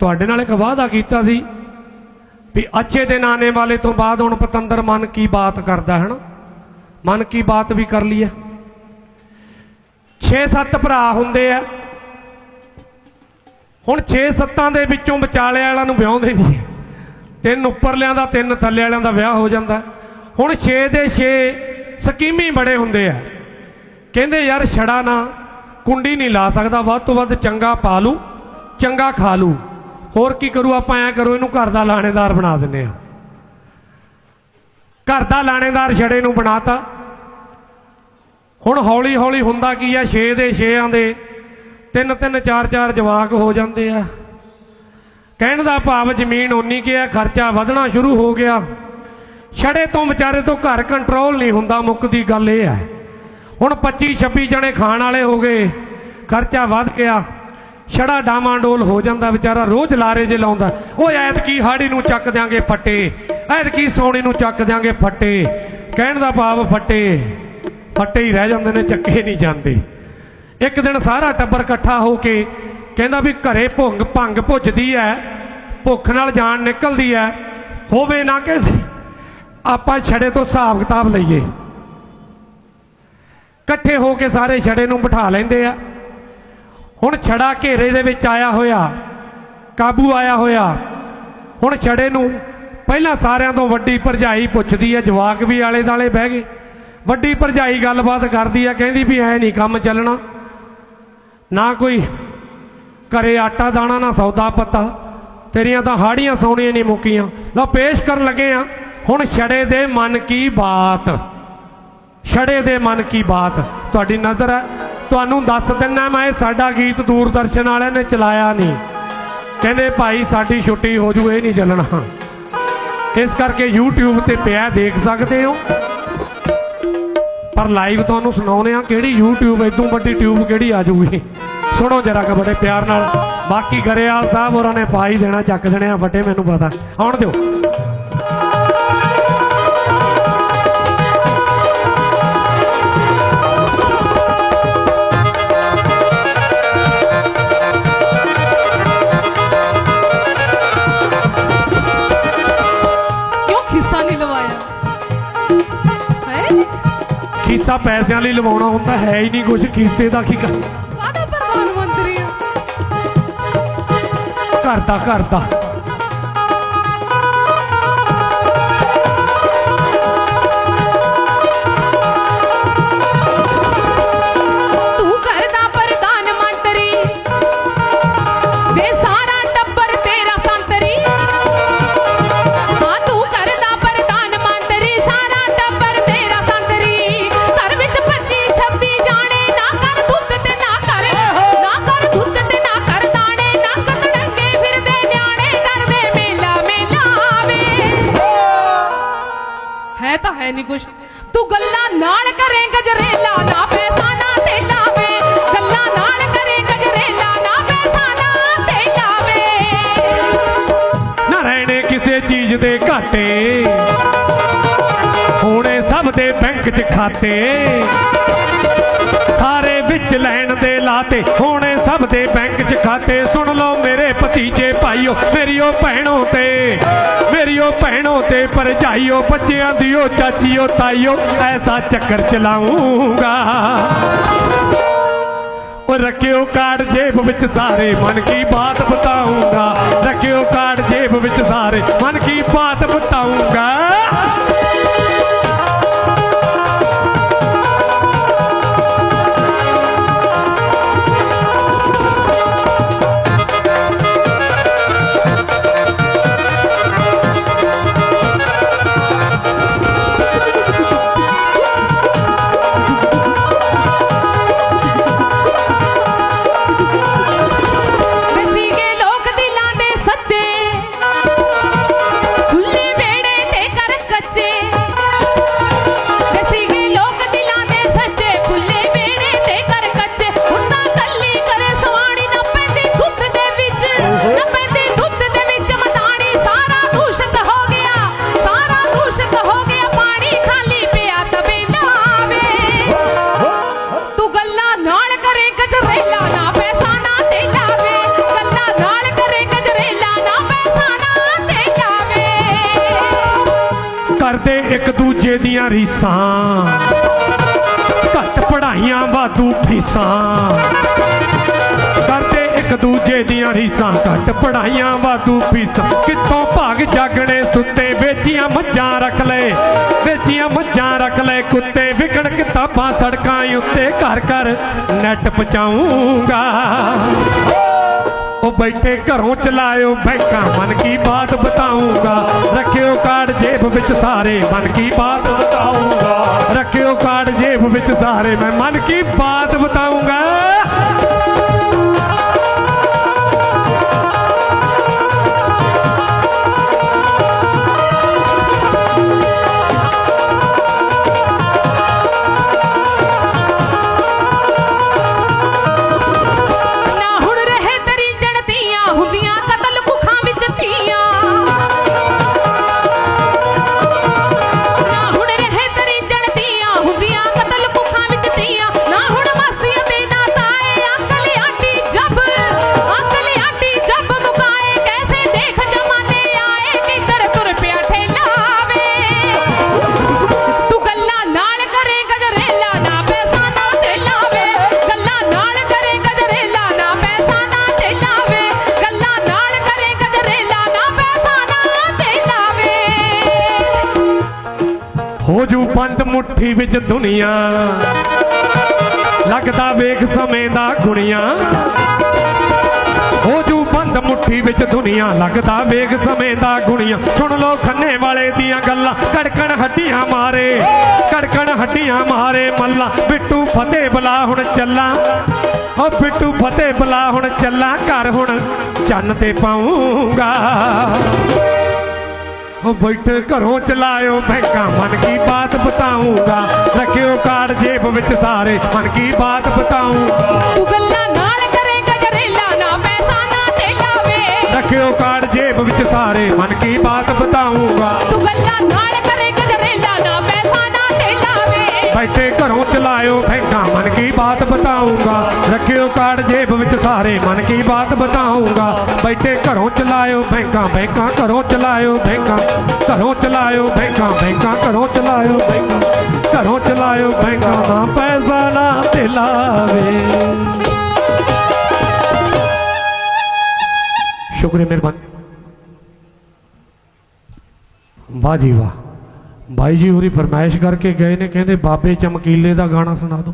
ਤੁਹਾਡੇ ਨਾਲ ਇੱਕ ਵਾਅਦਾ ਕੀਤਾ ਸੀ ਵੀ ਅੱਛੇ ਦਿਨ ਆਣੇ ਵਾਲੇ ਤੋਂ ਬਾਅਦ ਹੁਣ ਪਤੰਦਰ ਮਨ ਕੀ ਬਾਤ ਕਰਦਾ ਹੈ ਨਾ ਮਨ ਕੀ ਬਾਤ ਵੀ ਕਰ ਲਈ ਹੈ 6-7 ਭਰਾ ਹੁੰਦੇ ਆ। ਹੁਣ 6-7 ਦੇ ਵਿੱਚੋਂ ਵਿਚਾਲੇ ਵਾਲਿਆਂ ਨੂੰ ਵਿਆਹੁੰਦੇ ਨਹੀਂ ਤਿੰਨ ਉੱਪਰਲਿਆਂ ਦਾ, ਤਿੰਨ ਥੱਲੇ ਵਾਲਿਆਂ ਦਾ ਵਿਆਹ ਹੋ ਜਾਂਦਾ। ਹੁਣ 6 ਦੇ 6 ਸਕੀਮੀ ਬੜੇ ਹੁੰਦੇ ਆ। ਕਹਿੰਦੇ, ਯਾਰ ਛੜਾ ਨਾ, ਕੁੰਡੀ ਨਹੀਂ ਲਾ ਸਕਦਾ, ਵੱਧ ਤੋਂ ਵੱਧ ਚੰਗਾ ਪਾ ਲੂ ਚੰਗਾ ਖਾ ਲੂ ਹੋਰ ਕੀ ਕਰੂ ਆਪਾਂ, ਐ ਕਰੋ, ਇਹਨੂੰ ਘਰ ਦਾ ਲਾਣੇਦਾਰ ਬਣਾ ਦਿੰਦੇ ਆ। ਘਰ ਦਾ ਲਾਣੇਦਾਰ ਛੜੇ ਨੂੰ ਬਣਾਤਾ। ਹੁਣ ਹੌਲੀ ਹੌਲੀ ਹੁੰਦਾ ਕੀ ਆ 6 ਦੇ 6ਾਂ ਦੇ, ਤਿੰਨ ਤਿੰਨ, ਚਾਰ ਚਾਰ ਜਵਾਕ ਹੋ ਜਾਂਦੇ ਆ। ਕਹਿਣ ਦਾ ਭਾਵ ਜ਼ਮੀਨ ਓਨੀ ਕਿ ਆ, ਖਰਚਾ ਵਧਣਾ ਸ਼ੁਰੂ ਹੋ ਗਿਆ। ਛੜੇ ਤੋਂ ਵਿਚਾਰੇ ਤੋਂ ਘਰ ਕੰਟਰੋਲ ਨਹੀਂ ਹੁੰਦਾ ਮੁੱਕਦੀ ਗੱਲ ਇਹ ਹੈ ਹੁਣ 25 26 ਜਣੇ ਖਾਣ ਵਾਲੇ ਹੋ ਗਏ, ਖਰਚਾ ਵੱਧ ਗਿਆ। ਛੜਾ ਡਾਮਾਂਡੋਲ ਹੋ ਜਾਂਦਾ ਵਿਚਾਰਾ, ਰੋਜ਼ ਲਾਰੇ ਜੇ ਲਾਉਂਦਾ। ਉਹ ਐਤਕੀ ਹਾੜੀ ਨੂੰ ਚੱਕ ਦਿਆਂਗੇ ਫੱਟੇ। ਐਤਕੀ ਸੋਣੀ ਨੂੰ ਚੱਕ ਦਿਆਂਗੇ ਫੱਟੇ। ਕਹਿਣ ਦਾ ਭਾਵ ਫੱਟੇ। ਫੱਟੇ ਹੀ ਰਹਿ ਜਾਂਦੇ ਨੇ, ਚੱਕੇ ਨਹੀਂ ਜਾਂਦੇ। ਇੱਕ ਦਿਨ ਸਾਰਾ ਟੱਬਰ ਇਕੱਠਾ ਹੋ ਕੇ ਕਹਿੰਦਾ ਵੀ ਘਰੇ ਭੁੰਗ ਭੰਗ ਭੁੱਜਦੀ ਐ, ਭੁੱਖ ਨਾਲ ਜਾਨ ਨਿਕਲਦੀ ਐ। ਹੋਵੇ ਨਾ ਕਿ ਆਪਾਂ ਛੜੇ ਤੋਂ ਹਿਸਾਬ ਕਿਤਾਬ ਲਈਏ। ਇਕੱਠੇ ਹੋ ਕੇ ਸਾਰੇ ਛੜੇ ਨੂੰ ਬਿਠਾ ਲੈਂਦੇ ਆ। ਹੁਣ ਛੜਾ ਘੇਰੇ ਦੇ ਵਿੱਚ ਆਇਆ ਹੋਇਆ, ਕਾਬੂ ਆਇਆ ਹੋਇਆ। ਹੁਣ ਛੜੇ ਨੂੰ ਪਹਿਲਾਂ ਸਾਰਿਆਂ ਤੋਂ ਵੱਡੀ ਭਰਜਾਈ ਪੁੱਛਦੀ ਹੈ, ਜਵਾਕ ਵੀ ਆਲੇ ਦਾਲੇ ਬਹਿ ਗਏ। ਵੱਡੀ ਭਰਜਾਈ ਗੱਲਬਾਤ ਕਰਦੀ ਹੈ, ਕਹਿੰਦੀ ਵੀ ਐ ਨਹੀਂ ਕੰਮ ਚੱਲਣਾ। ਨਾ ਕੋਈ ਘਰੇ ਆਟਾ ਦਾਣਾ, ਨਾ ਸੌਦਾ ਪੱਤਾ। ਤੇਰੀਆਂ ਤਾਂ ਹਾੜੀਆਂ ਸੌਣੀਆਂ ਨਹੀਂ ਮੁੱਕੀਆਂ। ਲਓ, ਪੇਸ਼ ਕਰਨ ਲੱਗੇ ਆ ਹੁਣ ਛੜੇ ਦੇ ਮਨ ਕੀ ਬਾਤ? ਛੜੇ ਦੇ ਮਨ ਕੀ ਬਾਤ? ਤੁਹਾਡੀ ਨਜ਼ਰ ਹੈ। ਤੁਹਾਨੂੰ ਦੱਸ ਦਿੰਨਾ ਮੈਂ, ਸਾਡਾ ਗੀਤ ਦੂਰਦਰਸ਼ਨ ਵਾਲਿਆਂ ਨੇ ਚਲਾਇਆ ਨਹੀਂ। ਕਹਿੰਦੇ, ਭਾਈ, ਸਾਡੀ ਛੁੱਟੀ ਹੋ ਜੂ, ਇਹ ਨਹੀਂ ਚੱਲਣਾ। ਇਸ ਕਰਕੇ YouTube ਤੇ ਪਿਆ, ਦੇਖ ਸਕਦੇ ਹੋ। ਪਰ ਲਾਈਵ ਤੁਹਾਨੂੰ ਸੁਣਾਉਨੇ ਆ ਕਿਹੜੀ YouTube ਇਦੋਂ ਵੱਡੀ ਟਿਊਬ ਕਿਹੜੀ ਆ ਜੂਗੀ। ਸੁਣੋ ਜਰਾ ਕ ਬੜੇ ਪਿਆਰ ਨਾਲ। ਬਾਕੀ ਗਰੇਵਾਲ ਸਾਹਿਬ ਹੋਰਾਂ ਨੇ ਪਾ ਹੀ ਦੇਣਾ, ਚੱਕ ਦੇਣੇ ਆ, ਵੱਡੇ ਮੈਨੂੰ ਪਤਾ। ਆਉਣ ਦਿਓ। ਪੈਸਿਆਂ ਲਈ ਲਵਾਉਣਾ ਹੁੰਦਾ ਹੈ ਹੀ ਨਹੀਂ ਕੁਝ ਖੀਸੇ ਦਾ ਕੀ ਕਰ ਕਾਹਦਾ ਪ੍ਰਧਾਨ ਮੰਤਰੀ ਆ? ਘਰ ਦਾ ਘਰ ਦਾ। ਕੁਛ। ਤੂੰ ਗੱਲਾਂ ਨਾਲ ਕਰੇ ਗਜਰੇਲਾ ਨਾ ਪੈਸਾ ਨਾ ਤੇਲਾ ਵੇ। ਗੱਲਾਂ ਨਾਲ ਕਰੇ ਗਜਰੇਲਾ ਨਾ ਪੈਸਾ ਨਾ ਤੇਲਾ ਵੇ। ਨਾ ਰਹਿਣੇ ਕਿਸੇ ਚੀਜ਼ ਦੇ ਘਾਟੇ। ਹੋਣੇ ਸਭ ਦੇ ਬੈਂਕ 'ਚ ਖਾਤੇ। ਸਾਰੇ ਵਿੱਚ ਲੈਣ ਦੇ ਲਾਤੇ। ਹੋਣੇ ਸਭ ਦੇ ਬੈਂਕ 'ਚ ਖਾਤੇ। ਸੁਣ ਲਓ ਮੇਰੇ ਭਤੀਜੇ ਭਾਈਓ ਮੇਰੀਓ ਭੈਣੋ ਤੇ। ਮੇਰੀਓ ਭੈਣੋ ਤੇ ਭਰਜਾਈਓ, ਬੱਚਿਆਂ ਦੀਓ, ਚਾਚੀਓ, ਤਾਈਓ, ਐਸਾ ਚੱਕਰ ਚਲਾਉਂਗਾ ਉਹ ਰੱਖਿਓ ਕਾਰਡ ਜੇਬ ਵਿੱਚ ਸਾਰੇ, ਮਨ ਕੀ ਬਾਤ ਬਤਾਉਂਗਾ ਰੱਖਿਓ ਕਾਰਡ ਜੇਬ ਵਿੱਚ ਸਾਰੇ, ਮਨ ਕੀ ਬਾਤ ਬਤਾਉਂਗਾ ਦੀਆਂ ਰੀਸਾਂ ਘੱਟ ਪੜਾਈਆਂ ਵਾਧੂ ਫੀਸਾਂ। ਕਰਦੇ ਇੱਕ ਦੂਜੇ ਦੀਆਂ ਰੀਸਾਂ। ਘੱਟ ਪੜਾਈਆਂ ਵਾਧੂ ਫੀਸਾਂ। ਕਿੱਥੋਂ ਭਾਗ ਜਾਗਣੇ ਸੁੱਤੇ? ਵੇਚੀਆਂ ਮੱਝਾਂ ਰੱਖ ਲੈ। ਵੇਚੀਆਂ ਮੱਝਾਂ ਰੱਖ ਲੈ ਕੁੱਤੇ। ਵਿਕਣ ਕਿਤਾਬਾਂ ਸੜਕਾਂ ਉੱਤੇ। ਘਰ ਘਰ ਨੈਟ ਪਹੁੰਚਾਊਂਗਾ। ਉਹ ਬੈਠੇ ਘਰੋਂ ਚਲਾਇਓ ਬੈਂਕਾਂ, ਮਨ ਕੀ ਬਾਤ ਬਤਾਊਂਗਾ। ਰੱਖਿਓ ਕਾਰਡ ਜੇਬ ਵਿੱਚ ਸਾਰੇ, ਮਨ ਕੀ ਬਾਤ ਬਤਾਊਂਗਾ। ਰੱਖਿਓ ਕਾਰਡ ਜੇਬ ਵਿੱਚ ਸਾਰੇ, ਮੈਂ ਮਨ ਕੀ ਬਾਤ ਬਤਾਊਂਗਾ। ਬੰਦ ਮੁੱਠੀ ਵਿੱਚ ਦੁਨੀਆ ਲੱਗਦਾ ਵੇਖ ਸਮੇਂ ਦਾ ਗੁਣੀਆਂ। ਹੋ ਜੂ ਬੰਦ ਮੁੱਠੀ ਵਿੱਚ ਦੁਨੀਆ ਲੱਗਦਾ ਵੇਖ ਸਮੇਂ ਦਾ ਗੁਣੀਆਂ। ਸੁਣ ਲੋ ਖੰਨੇ ਵਾਲੇ ਦੀਆਂ ਗੱਲਾਂ। ਕੜਕਣ ਹੱਡੀਆਂ ਮਾਰੇ। ਕੜਕਣ ਹੱਡੀਆਂ ਮਾਰੇ ਮੱਲਾ। ਬਿੱਟੂ ਫਤਿਹ ਬਲਾ ਹੁਣ ਚੱਲਾਂ। ਓ ਬਿੱਟੂ ਫਤਿਹ ਬਲਾ ਹੁਣ ਚੱਲਾਂ। ਘਰ ਹੁਣ ਚੰਨ ਤੇ ਪਾਉਂਗਾ। ਉਹ ਬੈਠੇ ਘਰੋਂ ਚਲਾਇਓ ਬੈਂਕਾਂ। ਮਨ ਕੀ ਬਾਤ ਬਤਾਊਂਗਾ? ਰੱਖਿਓ ਕਾਰਡ ਜੇਬ ਵਿੱਚ ਸਾਰੇ। ਮਨ ਕੀ ਬਾਤ ਬਤਾਊਂਗਾ? ਤੂੰ ਗੱਲਾਂ ਨਾਲ ਕਰੇ ਗਜਰੇਲਾ ਨਾ ਪੈਸਾ ਨਾ ਵੇ। ਰੱਖਿਓ ਕਾਰਡ ਜੇਬ ਵਿੱਚ ਸਾਰੇ। ਮਨ ਕੀ ਬਾਤ ਬਤਾਊਂਗਾ? ਤੂੰ ਗੱਲਾਂ ਨਾਲ ਬੈਠੇ ਘਰੋਂ ਚਲਾਇਓ ਬੈਂਕਾਂ, ਮਨ ਕੀ ਬਾਤ ਬਤਾਊਂਗਾ। ਰੱਖਿਓ ਕਾਰਡ ਜੇਬ ਵਿੱਚ ਸਾਰੇ, ਮਨ ਕੀ ਬਾਤ ਬਤਾਊਂਗਾ। ਬੈਠੇ ਘਰੋਂ ਚਲਾਇਓ ਬੈਂਕਾਂ ਬੈਂਕਾਂ ਘਰੋਂ ਚਲਾਇਓ ਬੈਂਕਾਂ, ਘਰੋਂ ਚਲਾਇਓ ਬੈਂਕਾਂ ਬੈਂਕਾਂ ਘਰੋਂ ਚਲਾਇਓ ਬੈਂਕਾਂ, ਘਰੋਂ ਚਲਾਇਓ ਬੈਂਕਾਂ ਨਾ ਪੈਸਾ ਨਾ ਤੇ ਸ਼ੁਕਰੀਆ ਮਿਹਰਬਾਨੀ। ਵਾਹ ਜੀ ਵਾਹ। ਬਾਈ ਜੀ ਹੋਰੀ ਫਰਮਾਇਸ਼ ਕਰਕੇ ਗਏ ਨੇ ਕਹਿੰਦੇ ਬਾਬੇ ਚਮਕੀਲੇ ਦਾ ਗਾਣਾ ਸੁਣਾ ਦਿਓ।